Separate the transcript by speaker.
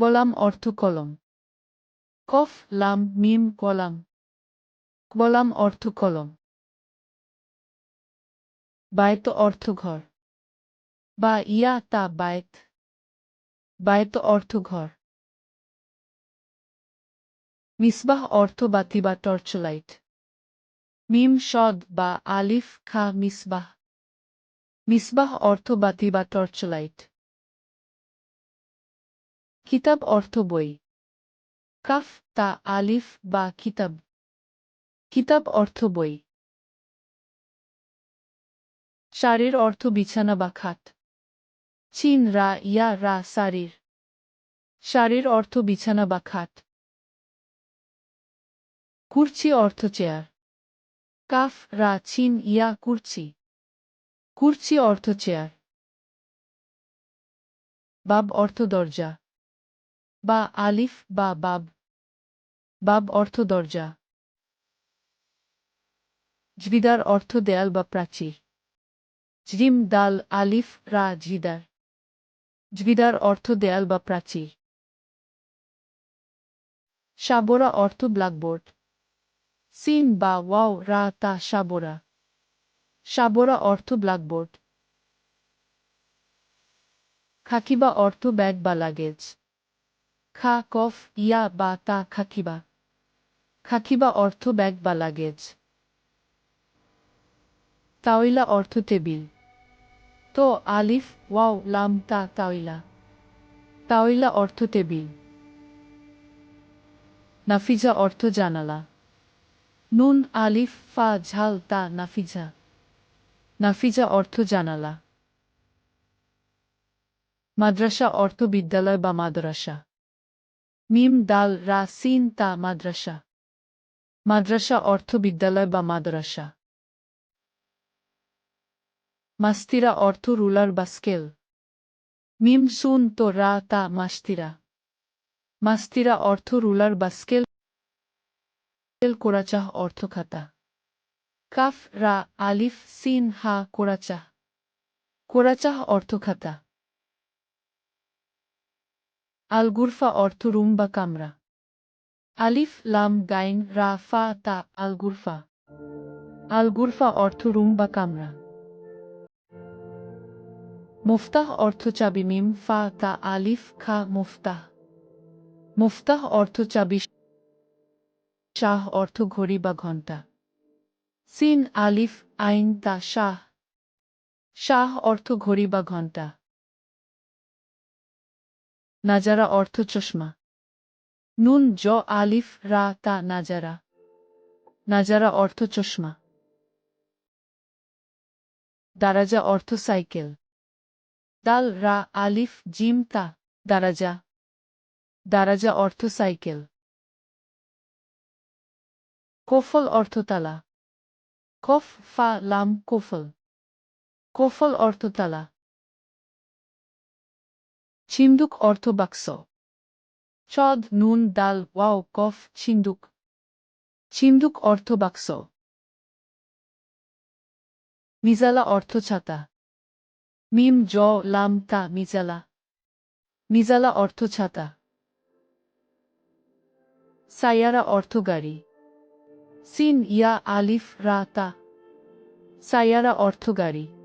Speaker 1: Column অর্থ কলম। কফ, লাম, মিম, কলাম। কলাম অর্থ কলম। বায়ত অর্থ ঘর। বা ইয়া, তা বায়ত। বায়ত অর্থ ঘর। মিসবাহ অর্থ বাতি বা টর্চলাইট। মিম, সদ বা আলিফ, খা, মিসবাহ। মিসবাহ অর্থ বাতি বা টর্চলাইট। কিতাব অর্থ বই। কাফ, তা, আলিফ, বা, কিতাব। কিতাব অর্থ বই। সারের অর্থ বিছানা বা খাট। চিন, রা, ইয়া, রা শাড়ির সারের অর্থ বিছানা বা খাট। কুর্চি অর্থ চেয়ার। কাফ, রা, চিন, ইয়া, কুর্চি। কুর্চি অর্থ চেয়ার। বাব অর্থ দরজা। বা আলিফ বা বাব। বাব অর্থ দরজা। জবিদার অর্থ দেয়াল বা প্রাচীর। জিম দাল, আলিফ, রা জিদার জবিদার অর্থ দেয়াল বা প্রাচীর। সাবোরা অর্থ ব্ল্যাকবোর্ড। সিন বা ওয়াও, রা, তা, সাবোরা। সাবোরা অর্থ ব্ল্যাকবোর্ড। খাকিবা অর্থ ব্যাগ বা লাগেজ। খা কফ ইয়া বা তা খাকিবা। খাকিবা অর্থ ব্যাগ বা লাগেজ। তাওইলা অর্থ টেবিল। তো আলিফ, ওয়াও, লাম, তা, তাওইলা। তাওইলা অর্থ টেবিল। নাফিজা অর্থ জানালা। নুন, আলিফ, ফা, ঝাল, তা, নাফিজা। নাফিজা অর্থ জানালা। মাদ্রাসা অর্থ বিদ্যালয় বা মাদ্রাসা। মিম দাল রা সিন তা মাদ্রাসা। মাদ্রাসা অর্থ বিদ্যালয় বা মাদ্রাসা। মাস্তিরা অর্থ রুলার বা স্কেল। মিম সুন তো রা তা মাস্তিরা। মাস্তিরা অর্থ রুলার বা স্কেল কোরাচাহ অর্থ খাতা। কাফ রা আলিফ সিন হা কোরাচাহ। কোরাচাহ অর্থ খাতা। আল গুরফা অর্থ রুম বা কামরা। আলিফ, লাম, গাইন, রা, ফা, তা, আল গুরফা। আল গুরফা অর্থ রুম বা কামরা। মুফতাহ অর্থ চাবি মিম, ফা, তা, আলিফ, খা, মুফতাহ। মুফতাহ অর্থ চাবি শাহ অর্থ ঘড়ি বা ঘণ্টা। সিন, আলিফ, আইন, তা, শাহ। শাহ অর্থ ঘড়ি বা ঘণ্টা। নাজারা অর্থ চশমা। নুন, জ, আলিফ, রা, তা, নাজারা। নাজারা অর্থ চশমা। দারাজা অর্থ সাইকেল। দাল, রা, আলিফ, জিম, তা, দারাজা। দারাজা অর্থ সাইকেল। কোফল অর্থতালা কফ, ফা, লাম, কোফল। কোফল অর্থ তালা ছিন্দুক অর্থ বাক্স চদ নুন দাল ওয়াও কফ ছিন্দুক ছিন্দুক অর্থ বাক্স মিজালা অর্থ ছাতা মিম জ লাম তা মিজালা মিজালা অর্থ ছাতা সায়ারা অর্থ গাড়ি সিন ইয়া আলিফ রা তা সায়ারা অর্থ গাড়ি